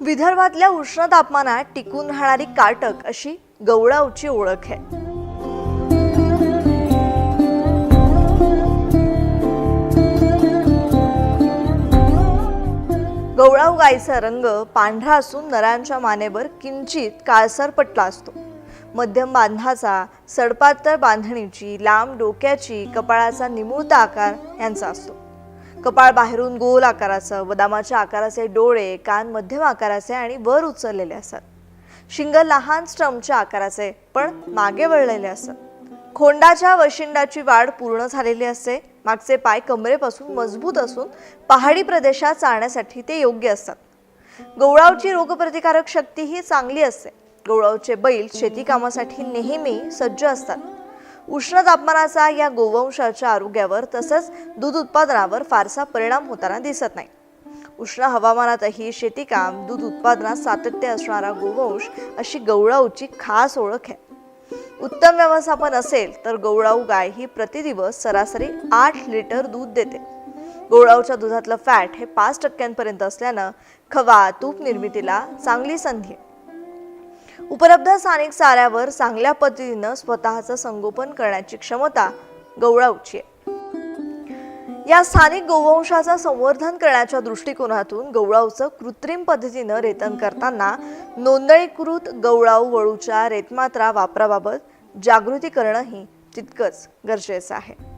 विदर्भातल्या उष्ण तापमानात टिकून राहणारी काटक अशी गवळावची ओळख आहे. गवळाव गायीचा रंग पांढरा असून नरांच्या मानेवर किंचित काळसर पटला असतो. मध्यम बांधाचा सडपातळ बांधणीची लांब डोक्याची कपाळाचा निमुळता आकार यांचा असतो. कपाळ बाहेरून गोल आकाराचं बदामाच्या आकाराचे डोळे कान मध्यम आकाराचे आणि वर उचललेले असतात शिंग लहान स्टमच्या आकाराचे पण मागे वळलेले असतात खोंडाच्या वशिंडाची वाढ पूर्ण झालेली असते. मागचे पाय कमरेपासून मजबूत असून पहाडी प्रदेशात चालण्यासाठी ते योग्य असतात. गवळावची रोगप्रतिकारक शक्ती ही चांगली असते. गवळावचे बैल शेती कामासाठी नेहमी सज्ज असतात. उष्ण तापमानाचा या गोवंशाच्या आरोग्यावर तसंच दूध उत्पादनावर फारसा परिणाम होताना दिसत नाही. उष्ण हवामानातही शेतीकाम दूध उत्पादनात सातत्य असणारा गोवंश अशी गवळाऊची खास ओळख आहे. उत्तम व्यवस्थापन असेल तर गवळाऊ गाय ही प्रतिदिवस सरासरी आठ लिटर दूध देते. गवळाऊच्या दुधातलं फॅट हे पाच टक्क्यांपर्यंत असल्यानं खवा तूप निर्मितीला चांगली संधी आहे. उपलब्ध स्थानिक चाऱ्यावर चांगल्या पद्धतीनं स्वतःचं संगोपन करण्याची क्षमता गवळाऊची आहे. या स्थानिक गोवंशाचं संवर्धन करण्याच्या दृष्टिकोनातून गवळाऊचं कृत्रिम पद्धतीनं रेतन करताना नोंदणीकृत गवळाऊ वळूच्या रेतमात्रा वापराबाबत जागृती करणंही तितकंच गरजेचं आहे.